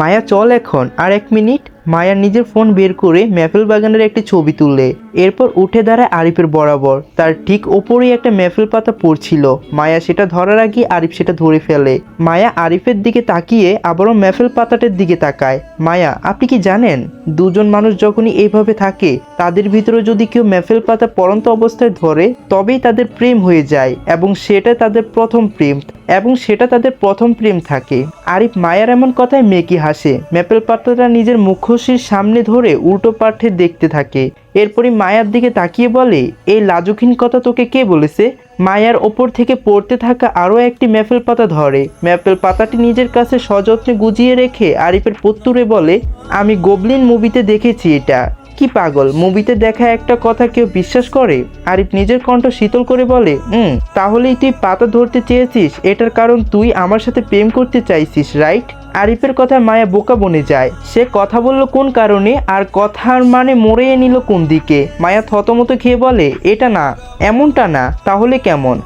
মায়া চল এখন আর এক মিনিট। মায়া নিজের ফোন বের করে ম্যাফেল বাগানের একটি ছবি তুললে। এরপর উঠে দাঁড়ায় আরিফের বরাবর। তার ঠিক ওপরেই একটা ম্যাফেল পাতা পড়ছিল। মায়া সেটা ধরার আগে আরিফ সেটা ধরে ফেলে। মায়া আরিফের দিকে তাকিয়ে আবারও ম্যাফেল পাতাটার দিকে তাকায়। মায়া, আপনি কি জানেন? দুজন মানুষ যখনই এইভাবে থাকে, তাদের ভিতরে যদি কেউ ম্যাফেল পাতা পরন্ত অবস্থায় ধরে, তবেই তাদের প্রেম হয়ে যায় এবং সেটা তাদের প্রথম প্রেম এবং সেটা তাদের প্রথম প্রেম থাকে। আরিফ মায়ার এমন কথায় মেকি হাসে। ম্যাপেল পাতাটা নিজের মুখোশির সামনে ধরে উল্টো পাঠে দেখতে থাকে। এরপরই মায়ার দিকে তাকিয়ে বলে, এই লাজুকিন কথা তোকে কে বলেছে? মায়ার ওপর থেকে পড়তে থাকা আরও একটি ম্যাপেল পাতা ধরে। ম্যাপেল পাতাটি নিজের কাছে সযত্নে গুজিয়ে রেখে আরিফের পত্তুরে বলে, আমি গোবলিন মুভিতে দেখেছি এটা। কি পাগল? মুভিতে দেখা একটা কথা কেউ বিশ্বাস করে? আরিফ নিজের কণ্ঠ শীতল করে বলে, হুম, তাহলেই তুই পাতা ধরতে চেয়েছিস। এটার কারণ তুই আমার সাথে প্রেম করতে চাইছিস, রাইট? আরিফের কথা মায়া বোকা বনে যায়। সে কথা বলল কোন কারণে? আর কথার মানে মরে নিল কোন দিকে? মায়া থতমত খেয়ে বলে, এটা না, এমনটা না, তাহলে কেমন?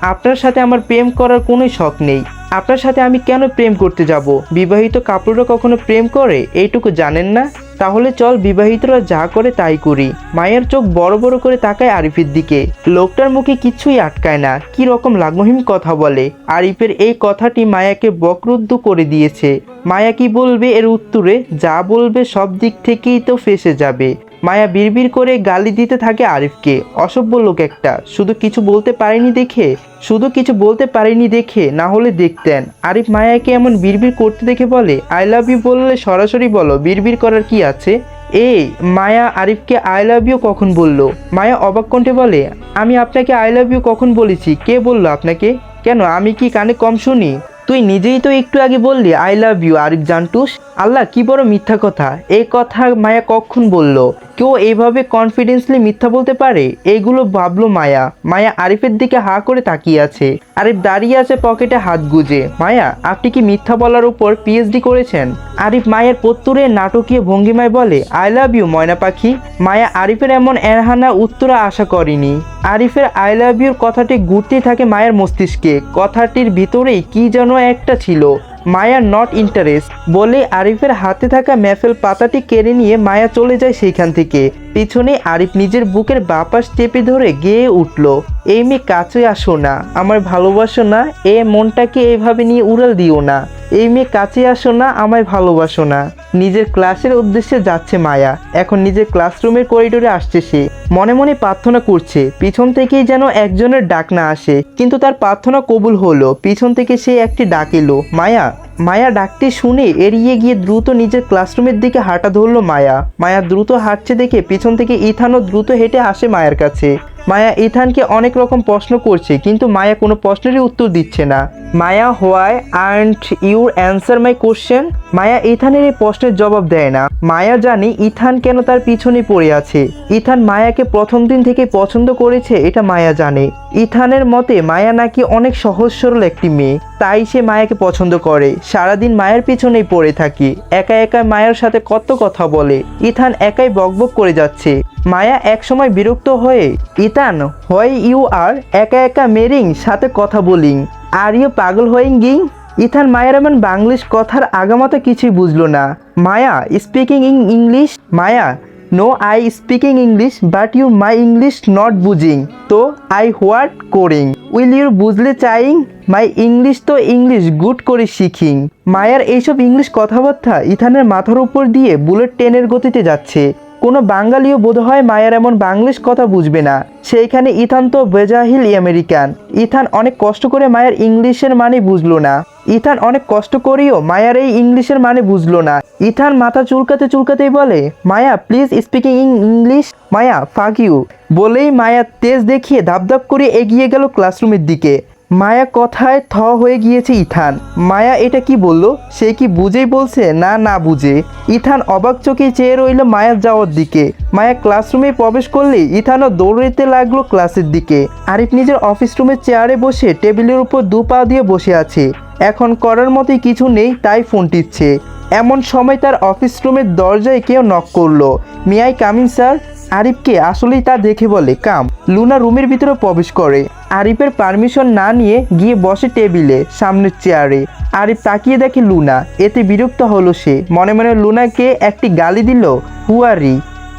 আপনার সাথে আমার প্রেম করার কোনো শখ নেই। আপনার সাথে আমি কেন প্রেম করতে যাব? বিবাহিত কাপড়রা কখনো প্রেম করে? এইটুকু জানেন না? তাহলে চল বিবাহিতরা যা করে তাই করি। মায়ের চোখ বড় বড় করে তাকায় আরিফের দিকে। লোকটার মুখে কিছুই আটকায় না। কি রকম লাগমহিম কথা বলে। আরিফের এই কথাটি মায়াকে বকরুদ্ধ করে দিয়েছে। মায়া কি বলবে এর উত্তরে? যা বলবে সব দিক থেকেই তো ফেসে যাবে। মায়া বিড়বিড় করে গালি দিতে থাকে আরিফকে। অসভ্য লোক একটা। শুধু কিছু বলতে পারেনি দেখে, শুধু কিছু বলতে পারেনি দেখে, না হলে দেখতেন। আরিফ মায়াকে এমন বিড়বিড় করতে দেখে বলে আই লাভ ইউ বললে সরাসরি বলো, বিড়বিড় করার কি আছে? এই, মায়া আরিফকে আই লাভ ইউ কখন বলল? মায়া অবাক কণ্ঠে বলে, আমি আপনাকে আই লাভ ইউ কখন বলেছি? কে বলল আপনাকে? কেন, আমি কি কানে কম শুনি? তুই নিজেই তো একটু আগে বললি আই লাভ ইউ আরিফ জানটুস আল্লাহ, কি বড় মিথ্যা কথা। এই কথা মায়া কখন বলল? কেউ এইভাবে কনফিডেন্সলি মিথ্যা বলতে পারে? এইগুলো ভাবলো মায়া। মায়া আরিফের দিকে হা করে তাকিয়ে আছে। আরিফ দাঁড়িয়ে আছে পকেটে হাত গুজে। মায়া, আপনি কি মিথ্যা বলার উপর পিএইচডি করেছেন? আরিফ মায়ের পত্তুরে নাটকীয় ভঙ্গিমায় বলে আই লাভ ইউ ময়না পাখি। মায়া আরিফের এমন এরহানা উত্তরা আশা করেনি। আরিফের আই লাভ ইউর কথাটি ঘুরতেই থাকে মায়ের মস্তিষ্কে। কথাটির ভিতরেই কি যেন একটা ছিল। মায়া নট ইন্টারেস্ট বলে আরিফের হাতে থাকা ম্যাফেল পাতাটি কেড়ে নিয়ে মায়া চলে যায় সেইখান থেকে। পিছনে আরিফ নিজের বুকের বাপাস চেপে ধরে গেয়ে উঠল। এই মেয়ে কাছে আসো না, আমার ভালোবাসো না, এ মনটাকে এভাবে নিয়ে উড়াল দিও না। এই মেয়ে কাছে আসো না, আমায় ভালোবাসো না। নিজের ক্লাসের উদ্দেশ্যে যাচ্ছে মায়া। এখন নিজের ক্লাসরুমের করিডোরে আসছে সে। মনে মনে প্রার্থনা করছে, পিছন থেকেই যেন একজনের ডাক না আসে। কিন্তু তার প্রার্থনা কবুল হলো, পিছন থেকে সে একটি ডাক এলো, মায়া মায়া ডাকটি শুনে এড়িয়ে গিয়ে দ্রুত নিজের ক্লাসরুমের দিকে হাঁটা ধরলো মায়া। মায়া দ্রুত হাঁটছে দেখে পিছন থেকে ইথানও দ্রুত হেঁটে আসে মায়ের কাছে। মায়া ইথানকে অনেক রকম প্রশ্ন করছে, কিন্তু মায়া কোনো প্রশ্নেরই উত্তর দিচ্ছে না। Maya, why aren't your answer my question? Maya ইথানের এই প্রশ্নের জবাব দেয় না। মায়া জানে ইথান কেন তার পিছনে পড়ে আছে। ইথান মায়াকে প্রথম দিন থেকে পছন্দ করেছে, এটা মায়া জানে। ইথানের মতে, মায়া নাকি অনেক সহজ সরল একটি মেয়ে, তাই সে মায়াকে পছন্দ করে। সারাদিন মায়ের পিছনেই পড়ে থাকি। একা একা মায়ের সাথে কত কথা বলে। ইথান একাই বকবক করে যাচ্ছে। মায়া একসময় বিরক্ত হয়ে, ইতান হয় ইউ আর? একা একা মেরিং, সাথে কথা বলিং। আর ইউ পাগল হইং গিং? ইথান মায়ের এমন বাংলিশ কথার আগামাতা কিছুই বুঝলো না। মায়া স্পিকিং ইং English Maya no I speaking English but you my English not বুঝিং। তো আই হোয়াট করিং? উইল ইউ বুঝলে চাইং? মাই ইংলিশ তো ইংলিশ, গুড করে শিখিং। মায়ার এইসব ইংলিশ কথাবার্তা ইথানের মাথার উপর দিয়ে বুলেট ট্রেনের গতিতে যাচ্ছে। কোনো বাঙালিও বোধহয় মায়ের এমন বাংলিশ কথা বুঝবে না। সেইখানে ইথান তো বেজাহিল আমেরিকান। ইথান অনেক কষ্ট করে মায়ের ইংলিশের মানে বুঝলো না। ইথান অনেক কষ্ট করেও মায়ার এই ইংলিশের মানে বুঝলো না। ইথান মাথা চুলকাতে চুলকাতেই বলে, মায়া প্লিজ স্পিকিং ইং ইংলিশ মায়া ফাক ইউ বলেই মায়া তেজ দেখিয়ে ধাপধাপ করে এগিয়ে গেল ক্লাসরুমের দিকে। মায়া কথায় থ হয়ে গিয়েছে ইথান। মায়া এটা কি বলল? সে কি বুঝেই বলছে? না না বুঝে। ইথান অবাক চোখে চেয়ে রইল মায়ার যাওয়ার দিকে। মায়া ক্লাসরুমে প্রবেশ করলেই ইথানও দৌড়াইতে লাগল ক্লাসের দিকে। আরিফ নিজের অফিস রুমের চেয়ারে বসে টেবিলের উপর দু পা দিয়ে বসে আছে। এখন করার মতোই কিছু নেই, তাই ফোন টিপছে। এমন সময় তার অফিস রুমের দরজায় কেউ নক করল। মিয়াই কামিং স্যার। আরিফকে আসলেই তা দেখে বলে, কাম, লুনা রুমের ভিতরে প্রবেশ করে। আরিফের পারমিশন না নিয়ে গিয়ে বসে টেবিলে, সামনের চেয়ারে। আরিফ তাকিয়ে দেখে লুনা, এতে বিরক্ত হলো সে। মনে মনে লুনাকে একটি গালি দিল হুয়ারি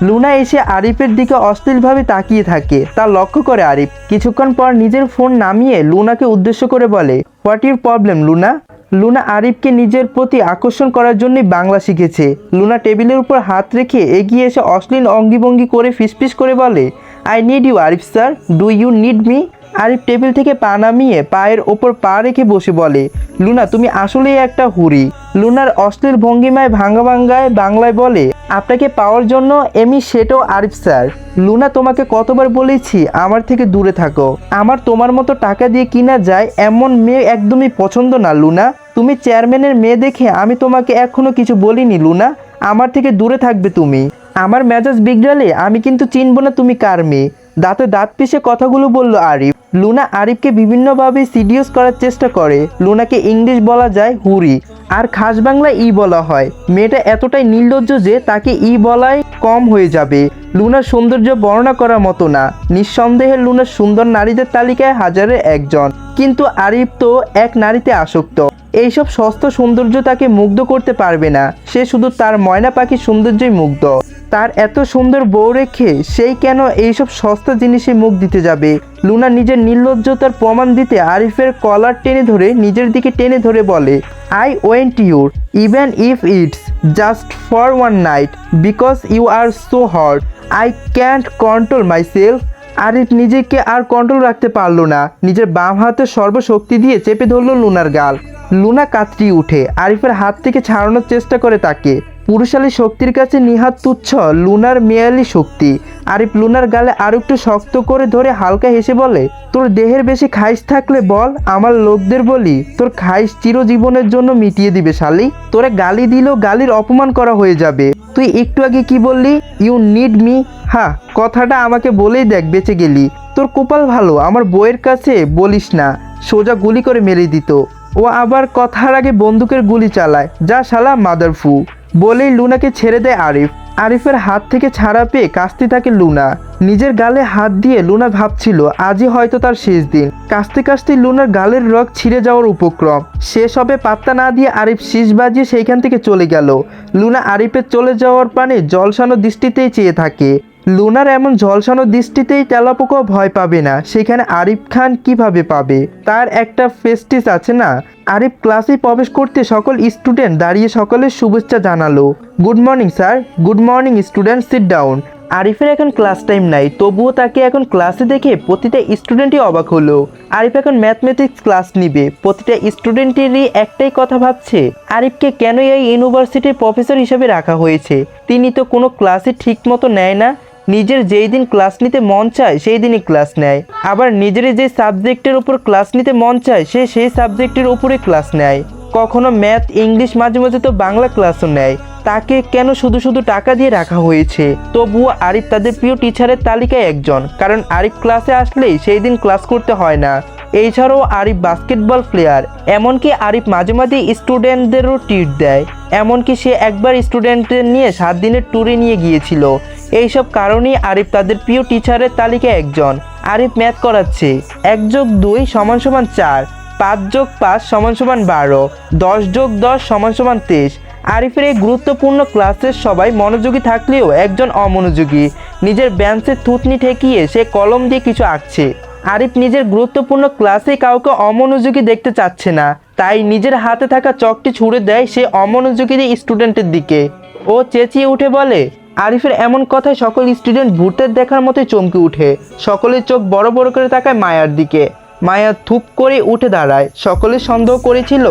লুনা এসে আরিফের দিকে অশ্লীলভাবে তাকিয়ে থাকে। তা লক্ষ্য করে আরিফ। কিছুক্ষণ পর নিজের ফোন নামিয়ে লুনাকে উদ্দেশ্য করে বলে, what your problem, Luna? Luna আরিফকে নিজের প্রতি আকর্ষণ করার জন্যই বাংলা শিখেছে। লুনা টেবিলের উপর হাত রেখে এগিয়ে এসে অশ্লীল অঙ্গিভঙ্গি করে ফিসফিস করে বলে I need you Arif sir. Do you need me Arif table থেকে পা নামিয়ে পায়ের ওপর পা রেখে বসে বলে, লুনা, তুমি আসলেই একটা হুরি। লুনার অশ্লীল ভঙ্গিমায় ভাঙ্গা ভাঙ্গায় বাংলায় বলে, আপনাকে পাওয়ার জন্য এমি সেটাও আরিফ স্যার। লুনা, তোমাকে কতবার বলেছি আমার থেকে দূরে থাকো। আমার তোমার মতো টাকা দিয়ে কিনা যায় এমন মেয়ে একদমই পছন্দ না, লুনা। তুমি চেয়ারম্যানের মেয়ে দেখে আমি তোমাকে এখনও কিছু বলিনি, লুনা। আমার থেকে দূরে থাকবে তুমি। আমার মেজাজ বিগড়ালে আমি কিন্তু চিনব না তুমি কার মেয়ে। দাঁতে দাঁত পিষে কথাগুলো বলল আরিফ। লুনা আরিফকে বিভিন্নভাবে সিডিউস করার চেষ্টা করে। লুনাকে ইংলিশ বলা যায় হুরি, আর খাস বাংলা ই বলা হয়। মেয়েটা এতটাই নির্লজ্জ যে তাকে ই বলাই কম হয়ে যাবে। লুনার সৌন্দর্য বর্ণনা করার মতো না। নিঃসন্দেহে লুনার সুন্দর নারীদের তালিকায় হাজারে একজন। কিন্তু আরিফ তো এক নারীতে আসক্ত। এইসব সস্তা সৌন্দর্য তাকে মুগ্ধ করতে পারবে না। সে শুধু তার ময়না পাখির সৌন্দর্যই মুগ্ধ। তার এত সুন্দর বউ রেখে সেই কেন এইসব সস্তা জিনিসে মুখ দিতে যাবে? লুনা নিজের নির্লজ্জতার প্রমাণ দিতে আরিফের কলার টেনে ধরে নিজের দিকে টেনে ধরে বলে, I want your, even if it's just for one night, because you are so hot, I can't control myself Arif নিজেকে আর কন্ট্রোল রাখতে পারল না। নিজের বাম হাতের সর্বশক্তি দিয়ে চেপে ধরলো লুনার গাল। লুনা কাতরি উঠে। আরিফের হাত থেকে ছাড়ানোর চেষ্টা করে তাকে। পুরুষালী শক্তির কাছে নিহাত তুচ্ছ লুনার মেয়ালি শক্তি। আরিফ লুনার গালে আরও একটু শক্ত করে ধরে হালকা হেসে বলে, তোর দেহের বেশি খাইস থাকলে বল, আমার লোকদের বলি, তোর খাইস চিরজীবনের জন্য মিটিয়ে দিবে শালি। তোরে গালি দিলেও গালির অপমান করা হয়ে যাবে। তুই একটু আগে কি বললি? ইউ নিড মি হ্যাঁ কথাটা আমাকে বলেই দেখ, বেঁচে গেলি। তোর কপাল ভালো, আমার বইয়ের কাছে বলিস না। সোজা গুলি করে মেরে দিত। ও আবার কথার আগে বন্দুকের গুলি চালায়। যা শালা মাদারফু। বলেই লুনাকে ছেড়ে দেয় আরিফ। আরিফের হাত থেকে ছাড়া পেয়ে কাস্তি তাকে লুনা। নিজের গালে হাত দিয়ে লুনা ভাবছিল, আজই হয়তো তার শেষ দিন। কাস্তে কাস্তে লুনার গালের রগ ছিঁড়ে যাওয়ার উপক্রম। সে সবে পাত্তা না দিয়ে আরিফ শীষ বাজিয়ে সেইখান থেকে চলে গেল। লুনা আরিফের চলে যাওয়ার পানে জলসানো দৃষ্টিতেই চেয়ে থাকে। লুনার এমন ঝলসানো দৃষ্টিতেই তেলাপোকা ভয় পাবে না। সেখানে আরিফ খান কীভাবে পাবে? তার একটা ফেস্টিস আছে না? আরিফ ক্লাসে প্রবেশ করতে সকল স্টুডেন্ট দাঁড়িয়ে সকলের শুভেচ্ছা জানালো। Good morning, sir. Good morning, student sit down আরিফের এখন ক্লাস টাইম নাই, তবুও তাকে এখন ক্লাসে দেখে প্রতিটা স্টুডেন্টই অবাক হলো। আরিফ এখন ম্যাথমেটিক্স ক্লাস নিবে। প্রতিটা স্টুডেন্টেরই একটাই কথা ভাবছে, আরিফকে কেন এই ইউনিভার্সিটির প্রফেসর হিসেবে রাখা হয়েছে? তিনি তো কোনো ক্লাসে ঠিক মতো নেয় না। নিজের যেই দিন ক্লাস নিতে মন চায়, সেই দিনই ক্লাস নেয়। আবার নিজের যে সাবজেক্টের উপর ক্লাস নিতে মন চায়, সে সেই সাবজেক্টের উপরে ক্লাস নেয়। কখনো ম্যাথ ইংলিশ মাঝে মাঝে তো বাংলা ক্লাসও নেয়। তাকে কেন শুধু শুধু টাকা দিয়ে রাখা হয়েছে? তবুও আরিফ তাদের প্রিয় টিচারের তালিকায় একজন। কারণ আরিফ ক্লাসে আসলেই সেই দিন ক্লাস করতে হয় না। এছাড়াও আরিফ বাস্কেটবল প্লেয়ার এমনকি আরিফ মাঝে মাঝে স্টুডেন্টদেরও টিট দেয়। এমনকি সে একবার স্টুডেন্টদের নিয়ে সাত দিনের ট্যুরে নিয়ে গিয়েছিল। এইসব কারণেই আরিফ তাদের প্রিয় টিচারের তালিকায় একজন। আরিফ ম্যাথ করাচ্ছে। এক যোগ দুই সমান সমান চার, পাঁচ যোগ পাঁচ সমান সমান বারো, দশ যোগ দশ সমান সমান তেইশ। আরিফের এই গুরুত্বপূর্ণ ক্লাসের সবাই মনোযোগী থাকলেও একজন অমনোযোগী। নিজের ব্যান্সের থুতনি ঠেকিয়ে সে কলম দিয়ে কিছু আঁকছে। আরিফ নিজের গুরুত্বপূর্ণ ক্লাসে কাউকে অমনোযোগী দেখতে চাচ্ছে না। তাই নিজের হাতে থাকা চকটি ছুঁড়ে দেয় সে অমনোযোগী স্টুডেন্টের দিকে। ও চেঁচিয়ে উঠে বলে আরিফের এমন কথায় সকল স্টুডেন্ট ভূতের দেখার মতোই চমকে উঠে। সকলের চোখ বড় বড় করে তাকায় মায়ার দিকে। মায়া থুপ করে উঠে দাঁড়ায়। সকলে সন্দেহ করেছিল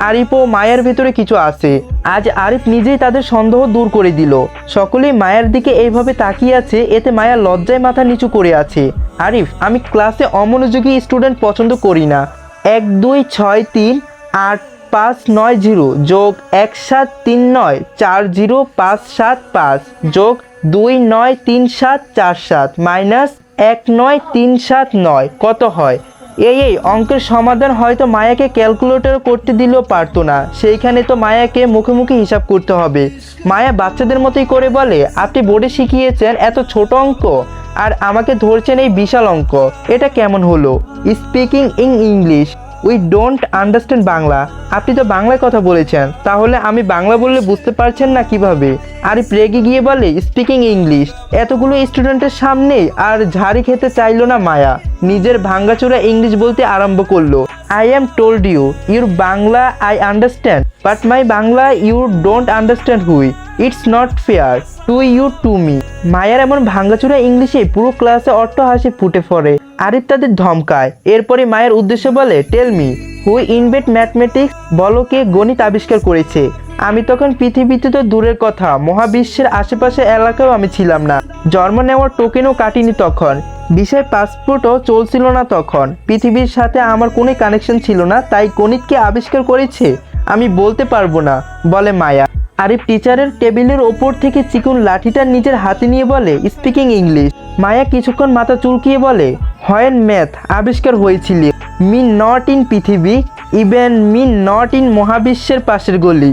আরিফ ও মায়ের ভেতরে কিছু আছে। আজ আরিফ নিজেই তাদের সন্দেহ দূর করে দিল। সকলেই মায়ের দিকে এইভাবে তাকিয়ে আছে, এতে মায়া লজ্জায় মাথা নিচু করে আছে। আরিফ, আমি ক্লাসে অমনোযোগী স্টুডেন্ট পছন্দ করি না। এক, দুই, ছয়, তিন, আট, পাঁচ, নয়, জিরো, যোগ এক, সাত, তিন, নয়, চার, জিরো, পাঁচ, সাত, পাঁচ, যোগ দুই, নয়, তিন, সাত, চার, সাত, মাইনাস এক, নয়, তিন, সাত, নয়, কত হয়? এই এই, অঙ্কের সমাধান হয়তো মায়াকে ক্যালকুলেটর করতে দিলেও পারতো না। সেইখানে তো মায়াকে মুখে মুখে হিসাব করতে হবে। মায়া বাচ্চাদের মতোই করে বলে, আপনি বোর্ডে শিখিয়েছেন এত ছোট অঙ্ক, আর আমাকে ধরছেন এই বিশাল অঙ্ক। এটা কেমন হলো? Speaking in English we don't understand Bangla. আপনি তো বাংলায় কথা বলেছেন। তাহলে আমি বাংলা বললে বুঝতে পারছেন না কীভাবে? আর প্রেগে গিয়ে বলে স্পিকিং ইংলিশ এতগুলো স্টুডেন্টের সামনে আর ঝাড়ি খেতে চাইলো না মায়া। নিজের ভাঙ্গাচোরা ইংলিশ বলতে আরম্ভ করল। I am told you your Bangla I understand but my Bangla you don't understand why it's not fair to you to me মায়ার এমন ভাঙ্গাচোরা ইংলিশে পুরো ক্লাসে অট্ট হাসি ফুটে পড়ে আরিফ তাদের ধমকায়। এরপরে মায়ের উদ্দেশ্যে বলে tell me who invent mathematics বলো কে গণিত আবিষ্কার করেছে? আমি তখন পৃথিবীতে তো দূরের কথা। মহাবিশ্বের আশেপাশে এলাকাও আমি ছিলাম না। জন্ম নেওয়ার টোকেনও কাটিনি তখন। বিষয় পাসপোর্টও চলছিল না তখন। পৃথিবীর সাথে আমার কোনো কানেকশন ছিল না, তাই গণিতকে আবিষ্কার করেছে? আমি বলতে পারব না, বলে মায়া। আরিফ টিচারের টেবিলের ওপর থেকে চিকুন লাঠিটা নিজের হাতে নিয়ে বলে স্পিকিং ইংলিশ মায়া কিছুক্ষণ মাথা চুলকিয়ে বলে হয়েন ম্যাথ আবিষ্কার হয়েছিল। মি নট ইন পৃথিবী, ইভেন মি নট ইন মহাবিশ্বের পাশের গলি।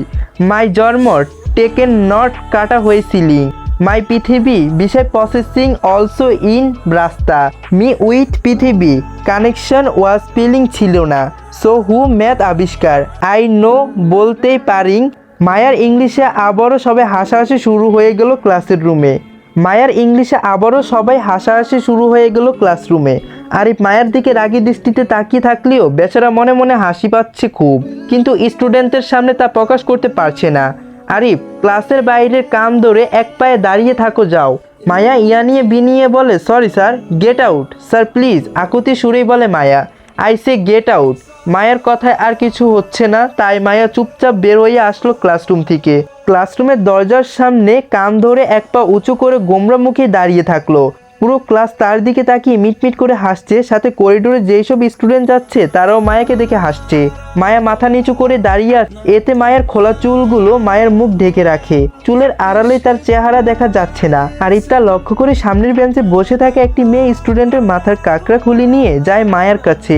মাই জন্ম, টেকেন নট কাটা হয়েছিল। মাই পৃথিবী বিষয় প্রসেসিং অলসো ইন ব্রাস্তা মি উইথ পৃথিবী কানেকশন ওয়াজ ফিলিং ছিল না। সো হু ম্যাথ আবিষ্কার আই নো বলতেই পারিং। মায়ার ইংলিশে আবারও সবাই হাসাহাসি শুরু হয়ে গেল ক্লাসের রুমে মায়ার ইংলিশে আবারও সবাই হাসাহাসি শুরু হয়ে গেল ক্লাসরুমে আরিফ মায়ের দিকে রাগী দৃষ্টিতে তাকিয়ে থাকলেও বেচারা মনে মনে হাসি পাচ্ছে খুব। কিন্তু স্টুডেন্টদের সামনে তা প্রকাশ করতে পারছে না। আরিফ, ক্লাসের বাইরের কাম ধরে এক পায়ে দাঁড়িয়ে থাকো, যাও। মায়া ইয়া নিয়ে বিনিয়ে বলে sorry sir get out sir please আকুতি সুরেই বলে মায়া। আই সে গেট আউট মায়ের কথায় আর কিছু হচ্ছে না, তাই মায়া চুপচাপ বের হয়ে আসলো ক্লাসরুম থেকে। ক্লাসরুমের দরজার সামনে কান ধরে এক পা উঁচু করে গোমরা মুখে দাঁড়িয়ে থাকল। পুরো ক্লাস তার দিকে তাকিয়ে মিটমিট করে হাসছে, সাথে করিডোরে যেই সব স্টুডেন্ট যাচ্ছে, তারাও মায়াকে দেখে হাসছে। মায়া মাথা নিচু করে দাঁড়িয়ে। এতে মায়ের খোলা চুলগুলো মায়ের মুখ ঢেকে রাখে। চুলের আড়ালে তার চেহারা দেখা যাচ্ছে না। আর ইফতা লক্ষ্য করে সামনের বেঞ্চে বসে থাকা একটি মেয়ে স্টুডেন্টের মাথার কাকড়া খুলি নিয়ে যায় মায়ের কাছে।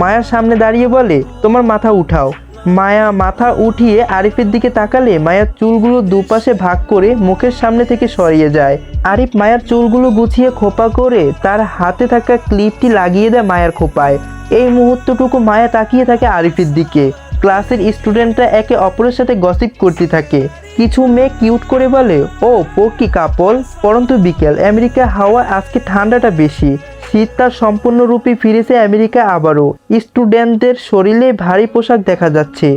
মায়ার সামনে দাঁড়িয়ে বলে, তোমার মাথা উঠাও। মায়া মাথা উঠিয়ে আরিফের দিকে তাকালে মায়ার চুলগুলো দুপাশে ভাগ করে মুখের সামনে থেকে সরিয়ে যায়। আরিফ মায়ার চুলগুলো গুছিয়ে খোপা করে তার হাতে থাকা ক্লিপটি লাগিয়ে দেয় মায়ার খোপায়। এই মুহূর্তটুকু মায়া তাকিয়ে থাকে আরিফের দিকে। ক্লাসের স্টুডেন্টরা একে অপরের সাথে গসিপ করতে থাকে। কিছু মেয়ে কিউট করে বলে, ও, পোকি কাপল? পরন্তু বিকেল, আমেরিকা হাওয়া আজকে ঠান্ডাটা বেশি। শীত তার সম্পূর্ণরূপে ফিরেছে আমেরিকা আবারও। স্টুডেন্টদের শরীরে ভারী পোশাক দেখা যাচ্ছে।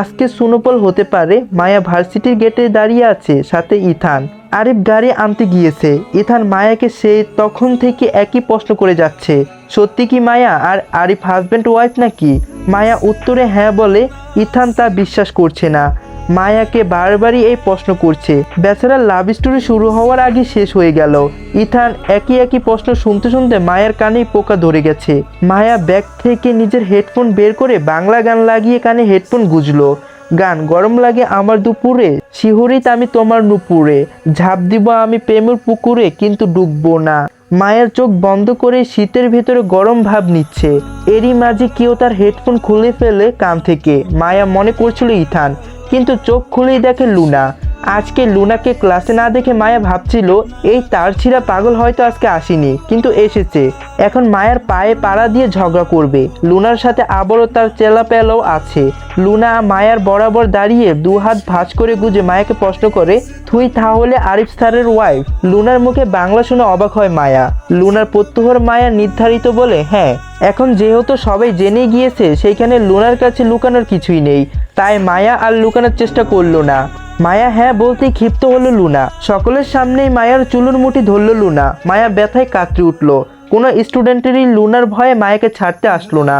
আজকে সুনোপল হতে পারে মায়া ভার্সিটির গেটে দাঁড়িয়ে আছে, সাথে ইথান। আরিফ গাড়ি আনতে গিয়েছে। ইথান মায়াকে সে তখন থেকে একই প্রশ্ন করে যাচ্ছে, সত্যি কি মায়া? আর আরিফ হাজব্যান্ড ওয়াইফ নাকি? মায়া উত্তরে হ্যাঁ বলে, ইথান তা বিশ্বাস করছে না। মায়াকে বারবারই এই প্রশ্ন করছে। বেচারার লাভ স্টোরি শুরু হওয়ার আগে শেষ হয়ে গেল। ইথান একই একই প্রশ্ন শুনতে শুনতে মায়ের কানেই পোকা ধরে গেছে। মায়া ব্যাগ থেকে নিজের হেডফোন বের করে বাংলা গান লাগিয়ে কানে হেডফোন গুজলো। গান গরম লাগে আমার দুপুরে শিহরিত আমি তোমার নুপুরে। ঝাঁপ দিব আমি প্রেমের পুকুরে, কিন্তু ডুববো না। মায়ের চোখ বন্ধ করে শীতের ভেতরে গরম ভাব নিচ্ছে। এরই মাঝে কেউ তার হেডফোন খুলে ফেলে কান থেকে। মায়া মনে করছিল ইথান কিন্তু চোখ খুলেই দেখে লুনা। আজকে লুনাকে ক্লাসে না দেখে মায়া ভাবছিল, এই তার ছিঁড়া পাগল হয়তো আজকে আসেনি। কিন্তু এসেছে। এখন মায়ের পায়ে পাড়া দিয়ে ঝগড়া করবে। লুনার সাথে আবারও তার চেলাপেলাও আছে। লুনা মায়ার বরাবর দাঁড়িয়ে দু হাত ভাঁজ করে গুজে মায়াকে প্রশ্ন করে, তুই তাহলে আরিফ স্যারের ওয়াইফ লুনার মুখে বাংলা শুনে অবাক হয় মায়া। লুনার প্রত্যহর মায়া নির্ধারিত বলে হ্যাঁ এখন যেহেতু সবাই জেনে গিয়েছে, সেইখানে লুনার কাছে লুকানোর কিছুই নেই। তাই মায়া আর লুকানোর চেষ্টা করল না। মায়া হ্যাঁ বলতেই ক্ষিপ্ত হলো লুনা। সকলের সামনেই মায়ার চুলুর মুঠি ধরলো লুনা। মায়া ব্যথায় কাতরে উঠল। কোনো স্টুডেন্টেরই লুনার ভয়ে মায়াকে ছাড়তে আসলো না।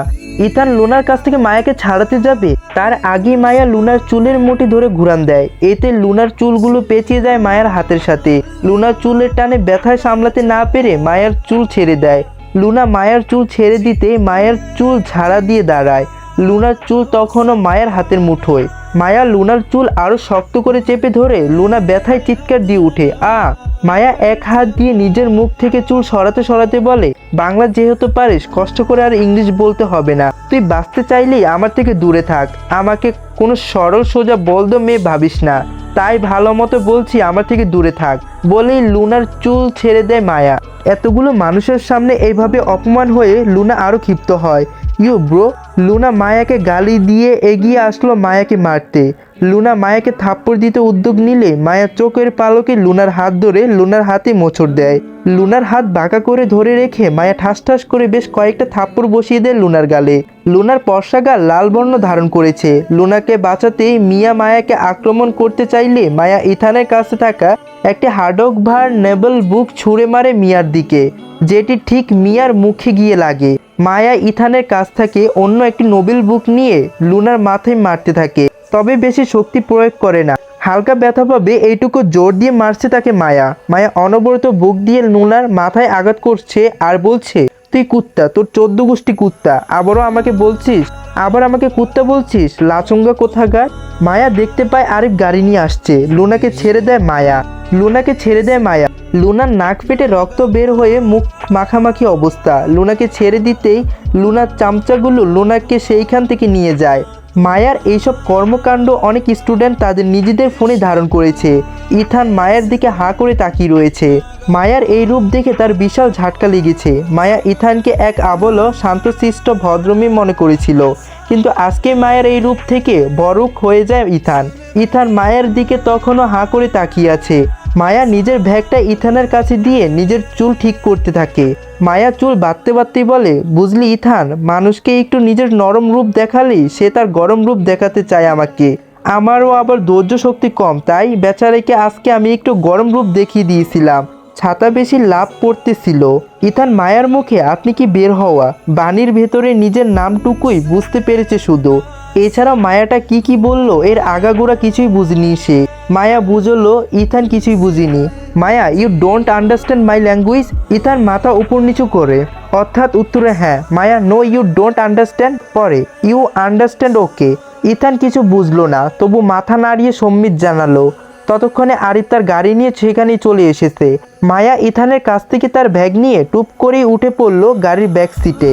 ইথান লুনার কাছ থেকে মায়াকে ছাড়াতে যাবে? তার আগেই মায়া লুনার চুলের মুঠি ধরে ঘুরান দেয়। এতে লুনার চুলগুলো পেঁচিয়ে যায় মায়ের হাতের সাথে। লুনার চুলের টানে ব্যথায় সামলাতে না পেরে মায়ের চুল ছেড়ে দেয়। লুনা মায়ের চুল ছেড়ে দিতে মায়ের চুল ঝাড়া দিয়ে দাঁড়ায়। লুনার চুল তখনও মায়ের হাতের মুঠোয়। মায়া লুনার চুল আরও শক্ত করে চেপে ধরে লুনা ব্যথায় চিৎকার দিয়ে উঠে, আ। মায়া এক হাত দিয়ে নিজের মুখ থেকে চুল সরাতে সরাতে বলে, বাংলা যেহেতু পারিস, কষ্ট করে আর ইংলিশ বলতে হবে না। তুই বাঁচতে চাইলেই আমার থেকে দূরে থাক। আমাকে কোনো সরল সোজা বলদ মেয়ে ভাবিস না। তাই ভালো মতো বলছি আমার থেকে দূরে থাক। বলেই লুনার চুল ছেড়ে দেয় মায়া। এতগুলো মানুষের সামনে এইভাবে অপমান হয়ে লুনা আরও ক্ষিপ্ত হয়। ইউ ব্রো লুনা মায়াকে গালি দিয়ে এগিয়ে আসলো মায়াকে মারতে। লুনা মায়াকে থাপ্পড় দিতে উদ্যোগ নিলে মায়া চোখের পালকে লুনার হাত ধরে লুনার হাতে মোচড় দেয়। লুনার হাত বাঁকা করে ধরে রেখে মায়া ঠাস ঠাস করে বেশ কয়েকটা থাপ্পড় বসিয়ে দেয় লুনার গালে। লুনার পর্ষা গাল লাল বর্ণ ধারণ করেছে। লুনাকে বাঁচাতেই মিয়া মায়াকে আক্রমণ করতে চাইলে মায়া ইথানের কাছে থাকা একটি হাডক ভার নেবল বুক ছুঁড়ে মারে মিয়ার দিকে, যেটি ঠিক মিয়ার মুখে গিয়ে লাগে। মায়া ইথানের কাছ থেকে অন্য একটি নোবেল বুক নিয়ে লুনার মাথায় মারতে থাকে। তবে বেশি শক্তি প্রয়োগ করে না। হালকা ব্যথা পাবে এইটুকু জোর দিয়ে মারছে তাকে মায়া। মায়া অনবরত বুক দিয়ে লুনার মাথায় আঘাত করছে আর বলছে, তুই কুত্তা, তোর চোদ্দ গোষ্ঠী কুত্তা। আবারও আমাকে বলছিস? আবার আমাকে কুত্তা বলছিস? লাচুঙ্গা কোথাকার? মায়া দেখতে পায় আরেক গাড়ি নিয়ে আসছে। লোনাকে ছেড়ে দেয় মায়া। লুনাকে ছেড়ে দেয় মায়া। লুনার নাক ফেটে রক্ত বের হয়ে মুখ মাখামাখি অবস্থা। লুনাকে ছেড়ে দিতেই লুনার চামচাগুলো লুনাকে সেইখান থেকে নিয়ে যায়। মায়ার এইসব কর্মকাণ্ড অনেক স্টুডেন্ট তাদের নিজেদের ফোনে ধারণ করেছে। ইথান মায়ের দিকে হাঁ করে তাকিয়ে রয়েছে। মায়ার এই রূপ দেখে তার বিশাল ঝাটকা লেগেছে। মায়া ইথানকে এক আবল শান্তশিষ্ট ভদ্রমী মনে করেছিল। কিন্তু আজকে মায়ের এই রূপ থেকে বরুক হয়ে যায় ইথান। ইথান মায়ের দিকে তখনও হাঁ করে তাকিয়ে আছে। মায়া নিজের ব্যাগটা ইথানের কাছে দিয়ে নিজের চুল ঠিক করতে থাকে। মায়া চুল বাঁধতে বাঁধতেই বলে, বুঝলি ইথান, মানুষকে একটু নিজের নরম রূপ দেখালেই সে তার গরম রূপ দেখাতে চায় আমাকে। আমারও আবার ধৈর্য শক্তি কম, তাই বেচারাকে আজকে আমি একটু গরম রূপ দেখিয়ে দিয়েছিলাম। ছাতা বেশি লাভ পড়তেছিল। ইথান মায়ার মুখে, আপনি কি বের হওয়া? বাণীর ভেতরে নিজের নামটুকুই বুঝতে পেরেছে শুধু। এছাড়া মায়াটা কি কি বলল? এর আগাগোড়া কিছুই বুঝিনি সে। মায়া বুঝলো, ইথান কিছুই বুঝিনি। Maya you don't understand my language Ethan মাথা উপর নিচু করে। অর্থাৎ উত্তরে হ্যাঁ। Maya no you don't understand পরে ইউ আন্ডারস্ট্যান্ড ওকে ইথান কিছু বুঝলো না, তবু মাথা নাড়িয়ে সম্মিত জানালো। ততক্ষণে আরিফ তার গাড়ি নিয়ে সেখানেই চলে এসেছে। মায়া ইথানের কাছ থেকে তার ব্যাগ নিয়ে টুপ করেই উঠে পড়ল গাড়ির ব্যাক সিটে